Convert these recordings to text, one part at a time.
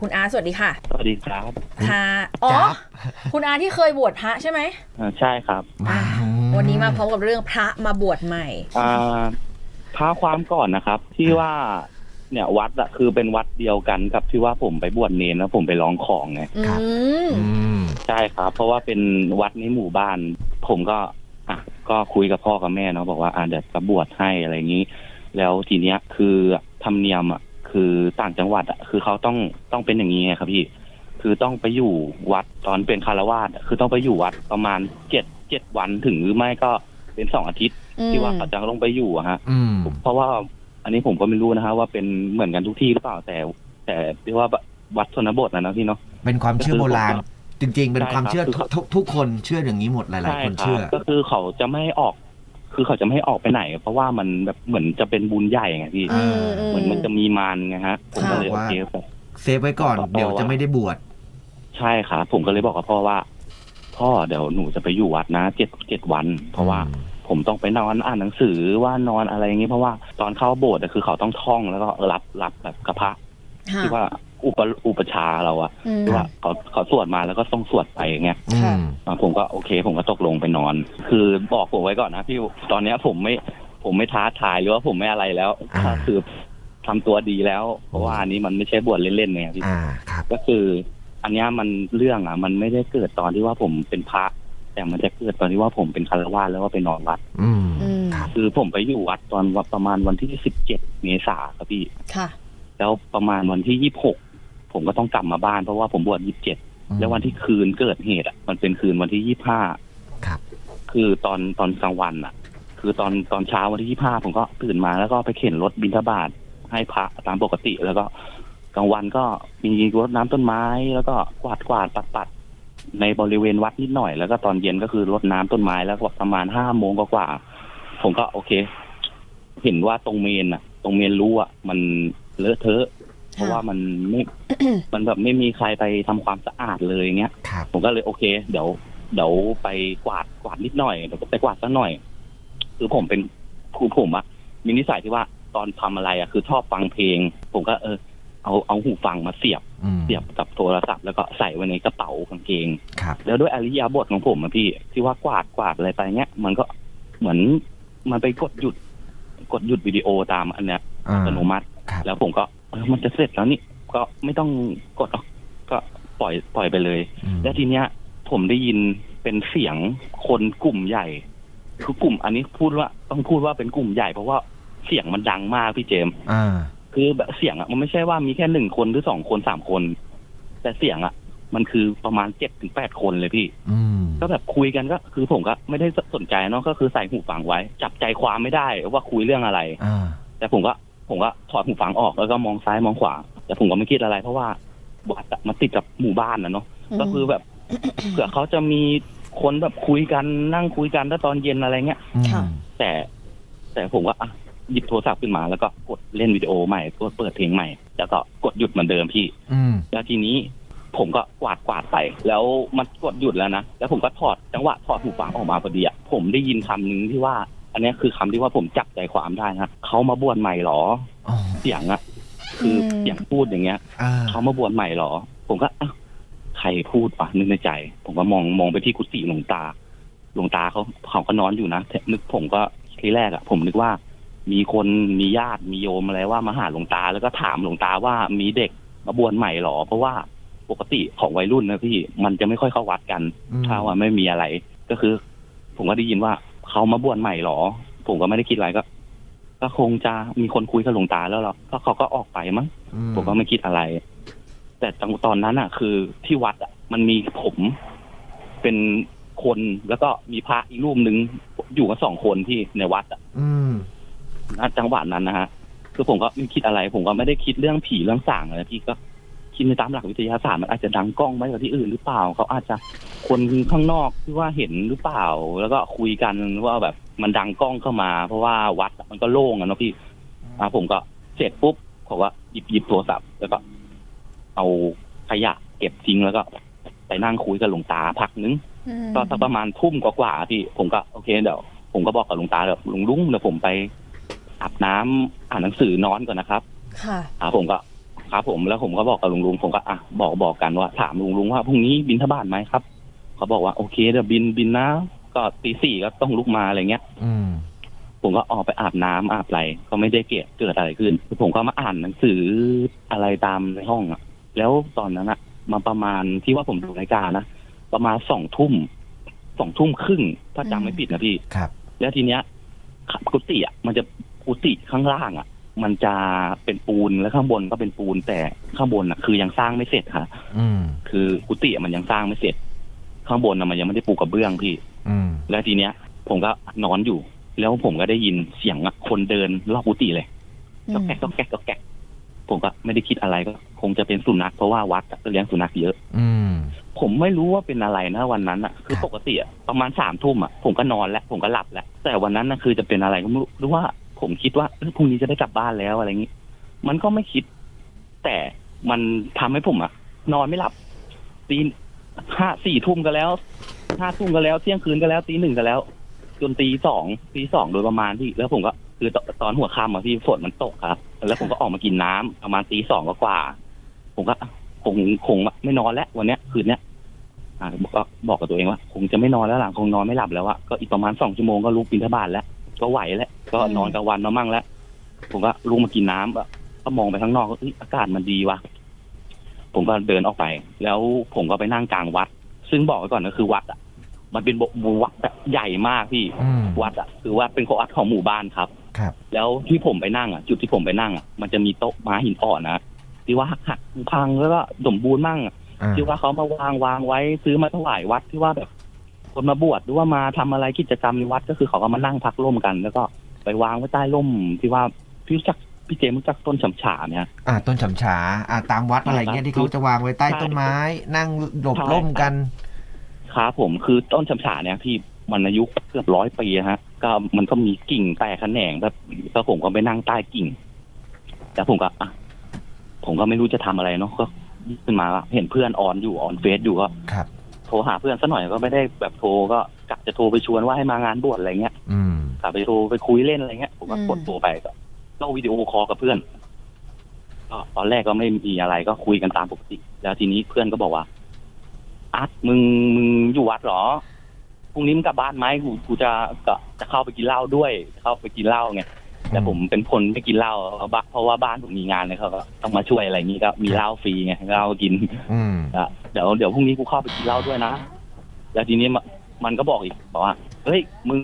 คุณอาสวัสดีค่ะ สวัสดีครับค่ะ อ๋อจ๊าบคุณอาที่เคยบวชพระใช่ไหมอ่าใช่ครับอะวันนี้มาพร้อมกับเรื่องพระมาบวชใหม่ อ่าท้าความก่อนนะครับ ที่ว่าเนี่ยวัดอะคือเป็นวัดเดียวกันกับที่ว่าผมไปบวชเนรแล้วผมไปร้องของไงอืครับ ม อืม ใช่ครับ เพราะว่าเป็นวัดในหมู่บ้าน ผมก็อะก็คุยกับพ่อกับแม่เนาะบอกว่าอ่าเดี๋ยวจะบวชให้อะไรอย่างนี้ แล้วทีเนี้ยคือธรรมเนียมอะ คือต่างจังหวัดอะคือเขาต้องต้องเป็นอย่างนี้ไงครับพี่ คือต้องไปอยู่วัดตอนเป็นคารวาสอะคือต้องไปอยู่วัดประมาณเจ็ดเจ็ดวันถึงหรือไม่ก็เป็นสองอาทิตย์ ที่ว่าเขาจะต้องไปอยู่อะฮะอืมเพราะว่าอันนี้ผมก็ไม่รู้นะฮะว่าเป็นเหมือนกันทุกที่หรือเปล่าแต่ แต่ที่ว่าวัดชนบทนะนะพี่เนาะเป็นความเชื่อโบราณก็คือจริง ๆ เป็นความเชื่อใช่ครับทุกทุกทุกคนเชื่ออย่างนี้หมดหลาย ๆ คนใช่เชื่อรับก็คือเขาจะไม่ให้ออก คือเขาจะไม่ให้ออกไปไหน เพราะว่ามันแบบเหมือนจะเป็นบุญใหญ่ไงพี่อืมอืเหมือนมันจะมีมารไงฮะผมก็เลยค่ะโอเคแบบ เซฟไว้ก่อน เดี๋ยวจะไม่ได้บวชใช่ครับผมก็เลยบอกกับพ่อว่า พ่อเดี๋ยวหนูจะไปอยู่วัดนะเจ็ดเจ็ดวัน เพราะว่าผมต้องไปนอนอ่านหนังสือว่านอนอะไรอย่างนี้เพราะว่าตอนเข้าโบสถ์อะคือเขาต้องท่องแล้วก็รับรับแบบกระพระค่ะ ที่ว่าอุปอุปชฌาย์เราอะอืม ที่ว่าเขาเขาสวดมาแล้วก็ต้องสวดไปอย่างเงี้ยอืค่ะมอ่าผมก็โอเค ผมก็ตกลงไปนอน คือบอกผมไว้ก่อนนะพี่ตอนเนี้ยผมไม่ผมไม่ท้าทายหรือว่าผมไม่อะไรแล้วอ่าก็คือทำตัวดีแล้ว เพราะว่าอันนี้มันไม่ใช่บวชเล่นๆไงพี่ อ่าครับ ก็คือ อันเนี้ยมันเรื่องอะ มันไม่ได้เกิดตอนที่ว่าผมเป็นพระ แต่มันจะเกิดตอนที่ว่าผมเป็นคารวาสแล้วก็ไปนอนวัด อืมอืม ครับ คือผมไปอยู่วัดตอนวัดประมาณวันที่สิบเจ็ดเมษาครับพี่ ค่ะ แล้วประมาณวันที่ยี่สิบหกผมก็ต้องกลับมาบ้านเพราะว่าผมบวชยี่สิบเจ็ดแล้ววันที่คืนเกิดเหตุอะ มันเป็นคืนวันที่ยี่ห้าครับคือตอนตอนกลางวันอะ คือตอนตอนเช้าวันที่ยี่ห้าผมก็ตื่นมาแล้วก็ไปเข็นรถบิณฑบาตให้พระตามปกติแล้วก็กลางวันก็มีรดน้ำต้นไม้ แล้วก็กวาดกวาดปัดปัดในบริเวณวัดนิดหน่อย แล้วก็ตอนเย็นก็คือรดน้ำต้นไม้แล้วก็ประมาณห้าโมงกว่าๆผมก็โอเค เห็นว่าตรงเมนอะ ตรงเมนรู้อะมัน เลอะเทอะ เพราะว่ามันไม่มันแบบไม่มีใครไปทำความสะอาดเลยอย่างเงี้ยครับผมก็เลยโอเค เดี๋ยวเดี๋ยวไปกวาดกวาดนิดหน่อยเดี๋ยวไปกวาดสักหน่อย คือผมเป็นครูผมอะมีนิสัยที่ว่าตอนทำอะไรอะคือชอบฟังเพลง ผมก็เออ เอาเอาหูฟังมาเสียบอืมเสียบกับโทรศัพท์แล้วก็ใส่ไว้ในกระเป๋ากางเกงครับแล้วด้วยอริยาบทของผมอะพี่ ที่ว่ากวาดกวาดอะไรไปเงี้ยมันก็เหมือนมันไปกดหยุด กดหยุดวิดีโอตามอันเนี้ยอ่าอัตโนมัติ ครับ แล้วผมก็เออมันจะเสร็จแล้วนี่ก็ไม่ต้องกดหรอกก็ปล่อยปล่อยไปเลย อืม แล้วทีเนี้ย ผมได้ยินเป็นเสียงคนกลุ่มใหญ่ คือกลุ่มอันนี้พูดว่าต้องพูดว่าเป็นกลุ่มใหญ่เพราะว่าเสียงมันดังมากพี่เจมส์อ่า คือแบบเสียงอะมันไม่ใช่ว่ามีแค่หนึ่งคนหรือสองคนสามคน แต่เสียงอะ มันคือประมาณเจ็ดถึงแปดคนเลยพี่ อืม ก็แบบคุยกันก็คือผมก็ไม่ได้สนใจเนาะก็คือใส่หูฟังไว้ จับใจความไม่ได้ว่าคุยเรื่องอะไร อ่า แต่ผมก็ ผมก็ถอดหูฟังออกแล้วก็มองซ้ายมองขวา แต่ผมก็ไม่คิดอะไร เพราะว่าวัดอะมันติดกับหมู่บ้านนะเนาะก็คือแบบเผื่อเขาจะมีคนแบบคุยกันนั่งคุยกันแล้วตอนเย็นอะไรเงี้ยอืมค่ะ แต่แต่ผมก็อะหยิบโทรศัพท์ขึ้นมาแล้วก็กดเล่นวิดีโอใหม่กดเปิดเพลงใหม่ แล้วก็กดหยุดเหมือนเดิมพี่ อืม แล้วทีนี้ผมก็กวาดกวาดไป แล้วมันกดหยุดแล้วนะ แล้วผมก็ถอดจังหวะถอดหูฟังออกมาพอดีอะผมได้ยินคำหนึงที่ว่า อันเนี้ยคือคำที่ว่าผมจับใจความได้นะเขามาบวชใหม่เหรออ๋อเสียงอะคืออมเสียงพูดอย่างเงี้ยอ่าเขามาบวชใหม่เหรอ ผมก็อ้าวใครพูดวะนึกในใจ ผมก็มองมองไปที่กุฏิหลวงตาหลวงตาเขาเขาก็นอนอยู่นะแต่นึกผมก็ทีแรกอะผมนึกว่า มีคนมีญาติมีโยมอะไรว่ามาหาหลวงตาแล้วก็ถามหลวงตาว่ามีเด็กมาบวชใหม่เหรอ เพราะว่าปกติของวัยรุ่นนะพี่มันจะไม่ค่อยเข้าวัดกันอืมถ้าว่าไม่มีอะไร ก็คือ ผมก็ได้ยินว่า เขามาบวชใหม่เหรอ ผมก็ไม่ได้คิดอะไรก็ ก็คงจะมีคนคุยกับหลวงตาแล้วหรอก็เขาก็ออกไปมั้งอืผมก็ไม่คิดอะไร แต่ตอนตอนนั้นอะ คือที่วัดอะ มันมีผมเป็นคนแล้วก็มีพระอีกรูปหนึ่งอยู่กันสองคนที่ในวัดอะอืมณจังหวะนั้นนะฮะคือผมก็ไม่คิดอะไร ผมก็ไม่ได้คิดเรื่องผีเรื่องสางอะไรพี่ก็ คิดในตามหลักวิทยาศาสตร์มันอาจจะดังกล้องไว้กว่าที่อื่นหรือเปล่าเขาอาจจะคนข้างนอกที่ว่าเห็นหรือเปล่า แล้วก็คุยกันว่าแบบมันดังกล้องเข้ามา เพราะว่าวัดอะมันก็โล่งอะเนาะพี่อ่าผมก็เสร็จปุ๊บผมก็หยิบหยิบโทรศัพท์แล้วก็เอาขยะเก็บทิ้งแล้วก็ ไปนั่งคุยกับหลวงตาพักนึงอืมก็สักประมาณทุ่มกว่าๆพี่ผมก็โอเคเดี๋ยวผมก็บอกกับหลวงตาเดี๋ยวหลวงลุงเดี๋ยวผมไปอาบน้ำอ่านหนังสือนอนก่อนนะครับ ค่ะอ่าผมก็ ครับ ผมแล้วผมก็บอกกับลุงลุงผมก็อะบอกบอกกันว่าถามลุงลุงว่าพรุ่งนี้บินทบาทไหมครับเขาบอกว่าโอเคเดี๋ยวบินบินนะก็ตีสี่ก็ต้องลุกมาอะไรเงี้ย อืมผมก็ออกไปอาบน้ำอาบอะไรก็ไม่ได้เกิดเกิดอะไรขึ้น ผมก็มาอ่านหนังสืออะไรตามในห้องอะแล้วตอนนั้นอะมาประมาณที่ว่าผมดูรายการนะประมาณสองทุ่มสองทุ่มครึ่งถ้าจำไม่ผิดนะพี่ครับ แล้วทีเนี้ยกุฏิอะมันจะกุฏิข้างล่างอะ มันจะเป็นปูนแล้วข้างบนก็เป็นปูน แต่ข้างบนอะ คือยังสร้างไม่เสร็จค่ะ อืม คือกุฏิอะมันยังสร้างไม่เสร็จ ข้างบนอะมันยังไม่ได้ปูกระเบื้องพี่ อืม แล้วทีเนี้ย ผมก็นอนอยู่ แล้วผมก็ได้ยินเสียงอะคนเดินรอบกุฏิเลยอืก็มแก๊กก็แก๊กก็แก๊กผมก็ไม่ได้คิดอะไรก็ คงจะเป็นสุนัขเพราะว่าวัดอะเลี้ยงสุนัขเยอะ อืม ผมไม่รู้ว่าเป็นอะไรนะวันนั้นอะ คือครับ ปกติอะประมาณสามทุ่มอะผมก็นอนแล้วผมก็หลับแล้วแต่วันนั้นนะคือจะเป็นอะไรก็ไม่รู้หรือว่า ผมคิดว่าเอ้ยพรุ่งนี้จะได้กลับบ้านแล้วอะไรอย่างนี้ มันก็ไม่คิด แต่มันทำให้ผมอะนอนไม่หลับตีห้าสี่ทุ่มก็แล้วห้าทุ่มก็แล้วเที่ยงคืนก็แล้วตีหนึ่งก็แล้ว จนตีสองตีสองโดยประมาณที่แล้วผมก็คือตตอนหัวค่ำอะพี่ฝนมันตกครับ แล้วผมก็ออกมากินน้ำประมาณตีสองกว่าๆผมก็อะคงคงไม่นอนแล้ววันเนี้ยคืนเนี้ยอ่าก็บอกกับตัวเองว่า คงจะไม่นอนแล้วหลังคงนอนไม่หลับแล้วอะก็อีกประมาณสองชั่วโมงก็ลุกบินทบาทแล้ว ก็ไหวแล้วก็นอนกลางวันมามั่งแล้วผมก็ลุกมากินน้ำอะก็มองไปข้างนอกก็เอ้ยอากาศมันดีว่ะผมก็เดินออกไป แล้วผมก็ไปนั่งกลางวัด ซึ่งบอกไว้ก่อนก็คือวัดอะมันเป็นบวัดแบบใหญ่มากพี่อืมวัดอะคือว่าเป็นวัดของหมู่บ้านครับ ครับ แล้วที่ผมไปนั่งอะ จุดที่ผมไปนั่งอะมันจะมีโต๊ะม้าหินอ่อนนะที่ว่าหักหักๆพังๆแล้วก็สมบูรณ์มั่งอะอ่าที่ว่าเขามาวางวางไว้ซื้อมาถวายวัดที่ว่าแบบ คนมาบวชหรือว่ามาทำอะไรกิจกรรมในวัดก็คือเขาก็มานั่งพักร่วมกัน แล้วก็ไปวางไว้ใต้ร่มที่ว่าพี่รู้จักพี่เจมส์รู้จักต้นฉำฉาเนี่ยอ่าต้นฉำฉาอ่าตามวัดอะไรเงี้ยที่เขาจะวางไว้ใต้ต้นไม้ นั่งหลบใช่ร่มกันครับผมคือต้นฉำฉาเนี่ยพี่มันอายุเกือบร้อยปีอะฮะ ก็มันก็มีกิ่งแตกแขนงแบบก็ผมก็ไปนั่งใต้กิ่งแต่ผมก็อะผมก็ไม่รู้จะทำอะไรเนาะก็ขึ้นมาก็เห็นเพื่อนออนอยู่ออนเฟซอยู่ก็ครับ โทรหาเพื่อนสักหน่อยก็ไม่ได้แบบโทรก็กะจะโทรไปชวนว่าให้มางานบวชอะไรเงี้ยอืมกะไปโทรไปคุยเล่นอะไรเงี้ยผมก็อืมกดโทรไปก็เล่าวิดีโอคอลกับเพื่อนก็ตอนแรกก็ไม่มีอะไรก็คุยกันตามปกติ แล้วทีนี้เพื่อนก็บอกว่าอาร์ตมึงมึงอยู่วัดเหรอพรุ่งนี้มึงกลับบ้านไหมกูกูจะก็จะเข้าไปกินเหล้าด้วยเข้าไปกินเหล้าไงแต่ผมเป็นคนไม่กินเหล้าเพราะบ้านเพราะว่าบ้านผมมีงานเลยเขาก็ต้องมาช่วยอะไรอย่างนี้ก็มีเหล้าฟรีไงเหล้ากินอืมอะ เดี๋ยวเดี๋ยวพรุ่งนี้กูเข้าไปกินเหล้าด้วยนะ แล้วทีนี้มนมันก็บอกอีกบอกว่า เฮ้ย มึง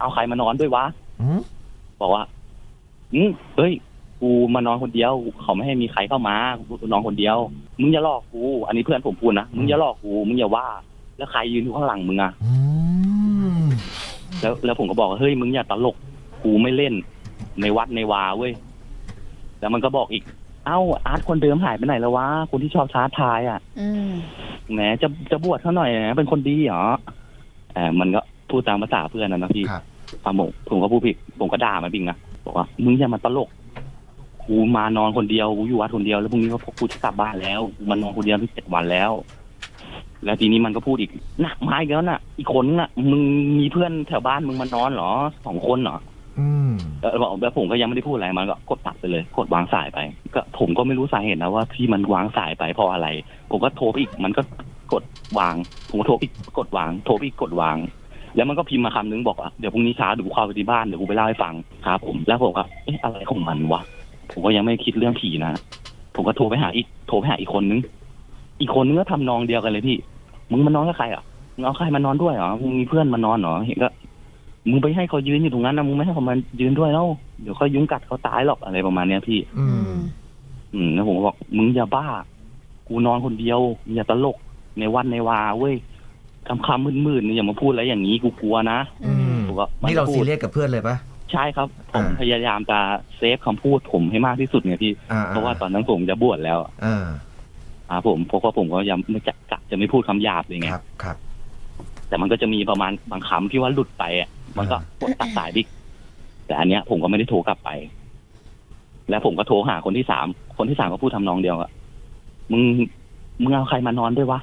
เอาใครมานอนด้วยวะ อืมบอกว่าอืมเฮ้ย กูมานอนคนเดียว เขาไม่ให้มีใครเข้ามา กูนอนคนเดียว มึงอย่าหลอกกู อันนี้เพื่อนผมพูดนะ มึงอย่าหลอกกู มึงอย่าว่า แล้วใครยืนอยู่ข้างหลังมึงอะอืมแล้วแล้วผมก็บอกว่าเฮ้ย มึงอย่าตลก กูไม่เล่น ในวัดในวาเว้ย แล้วมันก็บอกอีก เอ้าอาร์ตคนเดิมหายไปไหนแล้ววะคนที่ชอบท้าทายอะอืมแหมจะจะบวชเขาหน่อยนะเป็นคนดีเหรอเออมันก็พูดตามภาษาเพื่อนนะนะพี่ครับอะผมผมก็พูดผิดผมก็ด่ามันพิงนะบอกว่ามึงอย่ามาตลกกูมานอนคนเดียวกูอยู่วัดคนเดียวแล้วพรุ่งนี้ก็พวกกูจะกลับบ้านแล้วกูมานอนคนเดียวที่เจ็ดวันแล้ว แล้วทีนี้มันก็พูดอีกหนักไม้แล้วน่ะ อีกคนน่ะ มึงมีเพื่อนแถวบ้านมึงมานอนเหรอสองคนเหรอ อืมแล้วบอกแล้วผมก็ยังไม่ได้พูดอะไรมันก็กดตัดไปเลย กดวางสายไป ก็ผมก็ไม่รู้สาเหตุนะว่าที่มันวางสายไปเพราะอะไร ผมก็โทรไปอีกมันก็กดวาง ผมก็โทรไปอีกกดวาง โทรไปอีกกดวาง แล้วมันก็พิมพ์มาคำนึงบอกว่าเดี๋ยวพรุ่งนี้เช้าเดี๋ยวกูเข้าไปที่บ้านเดี๋ยวกูไปเล่าให้ฟังครับผมแล้วผมก็เอ๊ะอะไรของมันวะผมก็ยังไม่คิดเรื่องผีนะผมก็โทรไปหาอีกโทรไปหาอีกคนนึง อีกคนนึงก็ทำนองเดียวกันเลยพี่ มึงมานอนกับใครอะมึงเอาใครมานอนด้วยเหรอมึงมีเพื่อนมานอนเหรอเห็นก็ มึงไปให้เขายืนอยู่ตรงนั้นนะมึงไม่ให้เขามายืนด้วยแล้วเดี๋ยวเขายุงกัดเขาตายหรอกอะไรประมาณเนี้ยพี่ อือืมมอืมแล้วผมก็บอกมึงอย่าบ้า กูนอนคนเดียวอย่าตลกในวันในวาเว้ยคำคำมืดๆนี่อย่ามาพูดอะไรอย่างนี้กูกลัวนะอืม ผมก็นี่เราพูซีดเรียสกับเพื่อนเลยปะ ใช่ครับ ผมอ่า พยายามจะเซฟคำพูดผมให้มากที่สุดไงพี่ อ่าเพราะว่าตอนนั้นผมจะบวชแล้วอ่าอ่าผมเพราะว่าผมก็ยังไม่จะกะจะไม่พูดคำหยาบเลยไง ครับครับ แต่มันก็จะมีประมาณบางคำที่ว่าหลุดไปอะ มันก็กดตัดสายดิแต่อันเนี้ย ผมก็ไม่ได้โทรกลับไป แล้วผมก็โทรหาคนที่สามคนที่สามก็พูดทำนองเดียวอะมึงมึงเอาใครมานอนด้วยวะ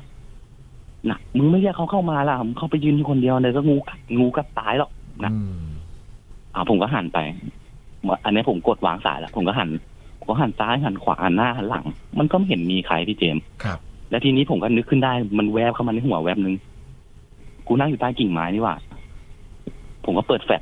นะมึงไม่เรียกเขาเข้ามาล่ะมึงเข้าไปยืนอยู่คนเดียวเลยก็งูกัดงูกัดตายหรอกนะอืมอ่าผมก็หันไปอันนี้ผมกดวางสายแล้วผมก็หันก็หันซ้ายหันขวาหันหน้าหันหลัง มันก็ไม่เห็นมีใครพี่เจมส์ครับ แล้วทีนี้ผมก็นึกขึ้นได้มันแวบเข้ามาในหัวแวบนึง กูนั่งอยู่ใต้กิ่งไม้นี่หว่า ผมก็เปิดแฟลช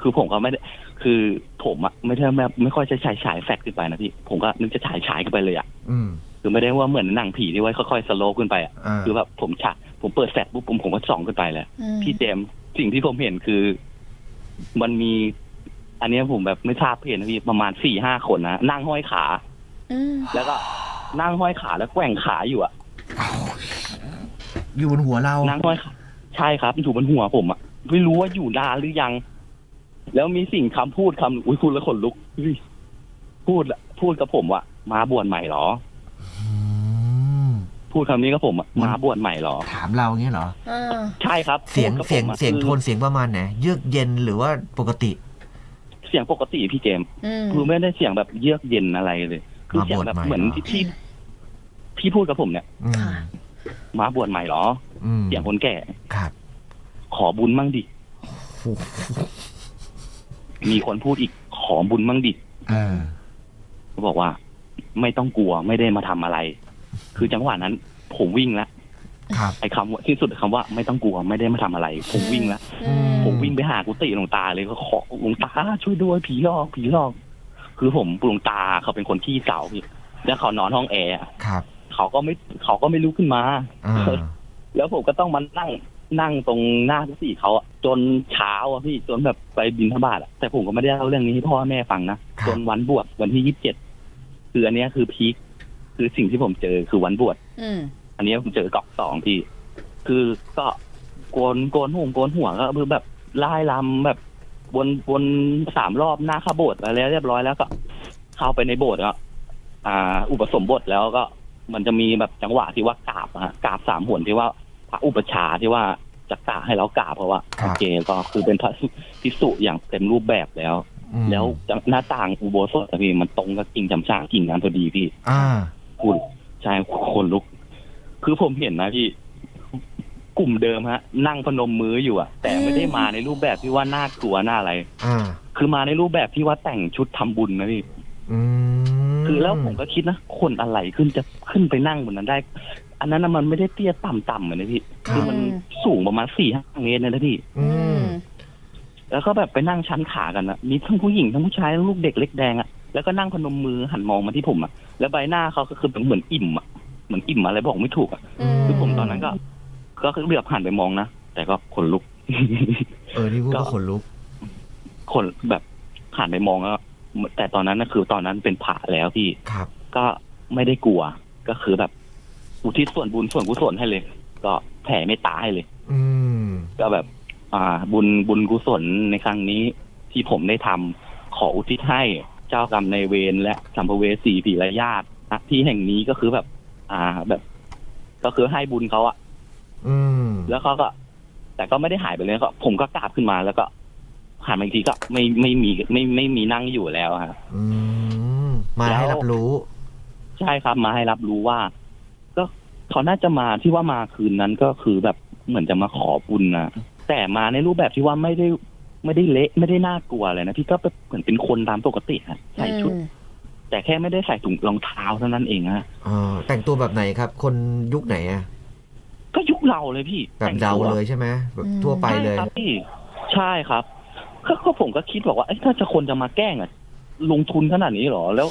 คือผมก็ไม่ได้คือผมอะไม่ได้ไม่ไม่ค่อยจะฉายฉายแฟลชขึ้นไปนะพี่ผมก็นึกจะฉายฉายขึ้นไปเลยอะอืมคือไม่ได้ว่าเหมือนหนังผีที่ไว้ค่อยๆสโลว์ขึ้นไปอะอ่าคือแบบผมฉายผมเปิดแฟลชปุ๊บผมผมก็ส่องขึ้นไปเลย อืมพี่เจมส์สิ่งที่ผมเห็นคือ มันมี อันเนี้ยผมแบบไม่ทราบเห็นนะพี่ประมาณสี่ห้าคนนะนั่งห้อยขา อืมแล้วก็นั่งห้อยขาแล้วแกว่งขาอยู่อะอยู่บนหัวเรานั่งห้อยขาใช่ครับอยู่บนหัวผมอะ ไม่รู้ว่าอยู่นานหรือยัง แล้วมีสิ่งคำพูดคำอุ้ยพูดแล้วขนลุกเฮ้ยพูดละพูดกับผมว่ามาบวชใหม่เหรออืมพูดคำนี้กับผมอะมาบวชใหม่เหรอ ถามเราเงี้ยเหรออ่าใช่ครับ เสียงพูดกับผมเสียงอะเสียงคือโทนเสียงประมาณไหนเยือกเย็นหรือว่าปกติ เสียงปกติพี่เจมส์อืมคือไม่ได้เสียงแบบเยือกเย็นอะไรเลย คือเสียงแบบมาบวชใหม่เหมือนเหรอที่พี่พี่พูดกับผมเนี่ยอืมค่ะมาบวชใหม่เหรออืมเสียงคนแก่ครับ ขอบุญมั่งดิ มีคนพูดอีกขอบุญมั่งดิเออเขาบอกว่า ไม่ต้องกลัวไม่ได้มาทำอะไร คือจังหวะนั้น ผมวิ่งแล้วครับไอ้คำว่าที่สุดคำว่าไม่ต้องกลัวไม่ได้มาทำอะไร ผมวิ่งแล้วอืมผมวิ่งไปหากุฏิหลวงตาเลยก็ขอหลวงตาช่วยด้วยผีหลอกผีหลอก คือผมหลวงตาเขาเป็นคนที่เก่าพี่แล้วเขานอนห้องแอร์อะครับ เขาก็ไม่เขาก็ไม่ลุกขึ้นมาอ่าแล้วผมก็ต้องมานั่ง นั่งตรงหน้ากุฏิเขาอะจนเช้าอะพี่จนแบบไปบินทบาทอะแต่ผมก็ไม่ได้เล่าเรื่องนี้ให้พ่อแม่ฟังนะครับจนวันบวชวันที่ยี่สิบเจ็ดคืออันเนี้ยคือพีคคือสิ่งที่ผมเจอคือวันบวชอืมอันเนี้ยผมเจอเกาะสองพี่ คือก็โกนโกนหัวโกนหัวก็คือแบบไล่ลำแบบวนวนสามรอบหน้าเข้าโบสถ์อะไรเรียบร้อยแล้วก็เข้าไปในโบสถ์ก็อ่า อุปสมบทแล้วก็มันจะมีแบบจังหวะที่ว่ากราบอะฮะกราบสามหนที่ว่าพระอุปชฌาย์ที่ว่า จะกราบให้เรากราบเพราะว่าครับ โอเคก็คือเป็นพระพิสุอย่างเต็มรูปแบบแล้ว อืมแล้วหน้าต่างอุโบสถอะพี่มันตรงกับกิ่งจำช้างกิ่งนั้นพอดีพี่ อ่า คุณใช่คนลุก คือผมเห็นนะพี่ กลุ่มเดิมฮะ นั่งพนมมืออยู่อะแต่ไม่ได้มาในรูปแบบที่ว่าน่ากลัวน่าอะไร อ่า คือมาในรูปแบบที่ว่าแต่งชุดทำบุญนะพี่ อืม คือแล้วผมก็คิดนะ คนอะไรขึ้นจะขึ้นไปนั่งบนนั้นได้ อันนั้นนะมันไม่ได้เตี้ยต่ำๆเหมือนนะพี่คือมันสูงประมาณสี่ห้าเมตรเลยนะพี่อือืมมแล้วก็แบบไปนั่งชั้นขากันนะมีทั้งผู้หญิงทั้งผู้ชายทั้งลูกเด็กเล็กแดงอะแล้วก็นั่งพนมมือหันมองมาที่ผมอะแล้วใบหน้าเขาก็คือเหมือนอิ่มอะเหมือนอิ่มอะไรบอกไม่ถูกอะอืมคือผมตอนนั้นก็ ก็เหลือบหันไปมองนะแต่ก็ขนลุก เออ นี่พูดก็ก็ขนลุก คนแบบหันไปมองแล้ว แต่ตอนนั้นนะคือตอนนั้นเป็นผ่าแล้วพี่ครับ ก็ไม่ได้กลัว ก็คือแบบ อุทิศส่วนบุญส่วนกุศลให้เลย ก็แผ่เมตตาให้เลย อืมก็แบบ อ่า บุญบุญกุศลในครั้งนี้ที่ผมได้ทำขออุทิศให้เจ้ากรรมในายเวรและสัมภเวสีผีและญาติณที่แห่งนี้ก็คือแบบ อ่าแบบ ก็คือให้บุญเขาอะอืมแล้วเขาก็ แต่ก็ไม่ได้หายไปเลยก็ผมก็กราบขึ้นมาแล้วก็ หันมาอีกทีก็ไม่ไม่มีไม่ไม่มีนั่งอยู่แล้วฮะอืมมาให้รับรู้ ใช่ครับมาให้รับรู้ว่า ก็เขาน่าจะมาที่ว่ามาคืนนั้นก็คือแบบเหมือนจะมาขอบุญนะแต่มาในรูปแบบที่ว่าไม่ได้ไม่ได้เละไม่ได้น่ากลัวอะไรนะพี่ก็เหมือนเป็นคนตามปกติฮะใส่ชุดอืมแต่แค่ไม่ได้ใส่ถุงรองเท้าเท่านั้นเองฮะอ๋อแต่งตัวแบบไหนครับ คนยุคไหนอะก็ยุคเราเลยพี่แบบต่งเดาตัวเลยใช่ไหมแบบทั่วไปเลยใช่ครับพี่ใช่ครับ ก็ก็ผมก็คิดบอกว่าเอ้ยถ้าจะคนจะมาแกล้งอะ ลงทุนขนาดนี้เหรอ แล้ว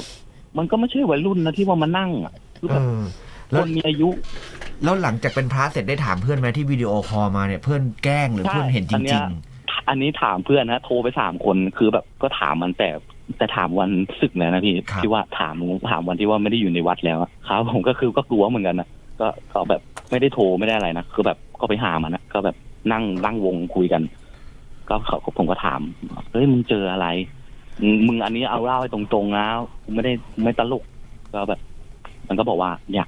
มันก็ไม่ใช่วัยรุ่นนะที่ว่ามานั่งอะคือเอแบบอคแล้วนมีอายุ แล้วหลังจากเป็นพระเสร็จได้ถามเพื่อนไหมที่วิดีโอคอลมาเนี่ยเพื่อนแกล้งหรือใช่เพื่อนเห็นจอันเนี้ริยงอันนี้ถามเพื่อนนะโทรไปสามคนคือแบบก็ถามมันแต่แต่ถามวันศึกเลยนะพี่ที่ว่าถามถามวันที่ว่าไม่ได้อยู่ในวัดแล้วอะครับผมก็คือก็กลัวเหมือนกันนะก็ก็แบบไม่ได้โทรไม่ได้อะไรนะคือแบบก็ไปหามันนะก็แบบนั่งนั่งวงคุยกัน ก็เขาผมก็ถามเฮ้ยมึงเจออะไร มึงมึงอันนี้เอาเล่าให้ตรงๆนะกูไม่ได้ไม่ตลกก็แบบ มันก็บอกว่าเนี่ย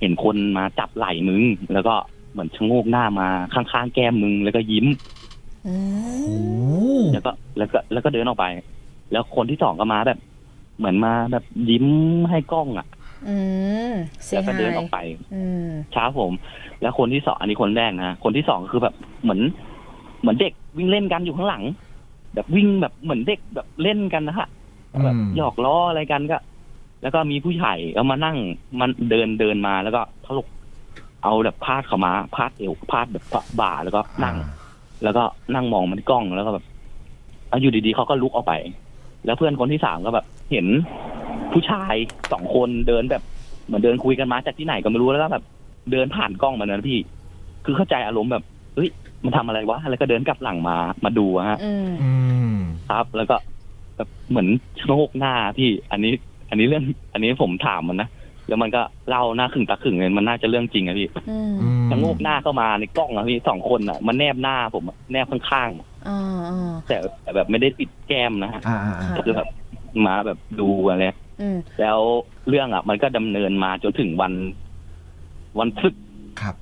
เห็นคนมาจับไหล่มึง แล้วก็เหมือนชะโงกหน้ามาข้างๆแก้มมึงแล้วก็ยิ้มอืๆโอ้มแล้วก็แล้วก็แล้วก็เดินออกไป แล้วคนที่สองก็มาแบบ เหมือนมาแบบยิ้มให้กล้องอะอืมเสีแล้ยวก็หาเดินยออกไปอืมช้าผม แล้วคนที่สองอันนี้คนแรกนะคนที่สองคือแบบเหมือน เหมือนเด็กวิ่งเล่นกันอยู่ข้างหลัง แบบวิ่งแบบเหมือนเด็กแบบเล่นกันนะฮะแบบอืมหยอกล้ออะไรกันก็ แล้วก็มีผู้ใหญ่ก็มานั่งมันเดินเดินมาแล้วก็ทะลุเอาแบบพาดเขามาพาดเอวพาดแบบบ่าแล้วก็นั่ง แล้วก็นั่งมองมันกล้องแล้วก็แบบเอาอยู่ดีๆเขาก็ลุกออกไป แล้วเพื่อนคนที่สามก็แบบ เห็นผู้ชายสองคนเดินแบบเหมือนเดินคุยกันมาจากที่ไหนก็ไม่รู้แล้วก็แบบ เดินผ่านกล้องมานะพี่ คือเข้าใจอารมณ์แบบเฮ้ย มันทำอะไรวะแล้วก็เดินกลับหลังมามาดูอะฮะอืมอืมครับ แล้วก็แบบเหมือนชะโงกหน้าพี่ อันนี้ อันนี้เรื่อง อันนี้ผมถามมันนะแล้วมันก็เล่าหน้าขึงตาขึงเลยมันน่าจะเรื่องจริงอะพี่อืมอืมชะโงกหน้าเข้ามาในกล้องอะพี่สองคนอะมันแนบหน้าผมอะแนบข้างๆอ่าอ่าแต่แต่แบบไม่ได้ติดแก้มนะฮะอ่าอ่าอ่าค่ะคือแบบมาแบบดูอะไรอืมแล้วเรื่องอะ มันก็ดำเนินมาจนถึงวัน วันศึกครับ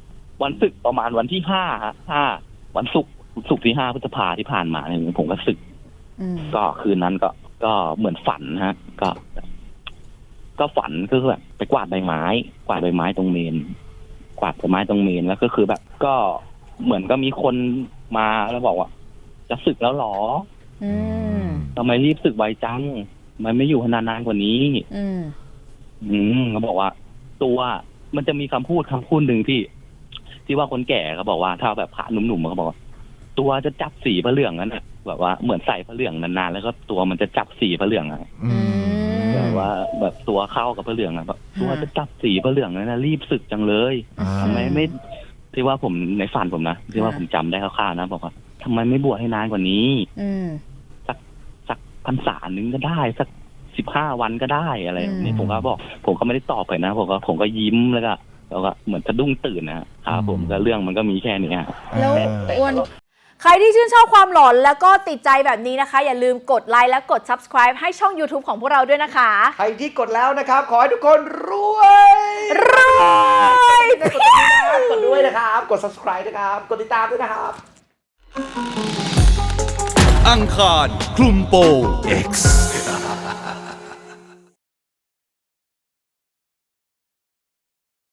วันศึกประมาณวันที่ห้าฮะห้า วันศุกร์ศุกร์ที่ห้าพฤษภาที่ผ่านมาเนี่ยผมก็ศึกอืมก็คืนนั้นก็ก็เหมือนฝันฮะ ก็ ก็ฝันก็คือแบบไปกวาดใบไม้ กวาดใบไม้ตรงเมน กวาดใบไม้ตรงเมนแล้วก็คือแบบ ก็เหมือนก็มีคนมาแล้วบอกว่า จะศึกแล้วเหรออืมทำไมรีบศึกไวจังทำไมไม่อยู่นานๆกว่านี้อืมอืมเขาบอกว่า ตัวมันจะมีคำพูดคำพูดหนึ่งที่ ที่ว่าคนแก่เขาบอกว่าถ้าแบบพระหนุ่มๆเขาบอกว่าตัวจะจับสีพระเหลืองนั่นแหละแบบว่าเหมือนใส่พระเหลืองนานๆแล้วก็ตัวมันจะจับสีพระเหลืองอะอืม แบบว่าแบบตัวเข้ากับพระเหลืองอะแบบตัวจะจับสีพระเหลืองนั่นนะรีบศึกจังเลยอ่า ทำไมไม่ที่ว่าผมในฝันผมนะที่ว่าผมจำได้คร่าวๆนะบอกว่าทำไมไม่บวชให้นานกว่านี้ อืม สักพรรษาหนึ่งก็ได้ สักสิบห้าวันก็ได้อะไรอืมนี่ผมก็บอก ผมก็ไม่ได้ตอบไปนะผมก็ผมก็ยิ้มแล้วก็ แล้วก็เหมือนสะดุ้งตื่นนะครับผมก็เรื่องมันก็มีแค่นี้ฮะ แล้วเอออ้วนใครที่ชื่นชอบความหลอนแล้วก็ติดใจแบบนี้นะคะ อย่าลืมกดไลค์และกด subscribe ให้ช่อง YouTube ของพวกเราด้วยนะคะ ใครที่กดแล้วนะครับ ขอให้ทุกคนรวยรวยกดติดตามกดด้วยนะครับ กด subscribe นะครับ กดติดตามด้วยนะครับ อังคารคลุมโปง X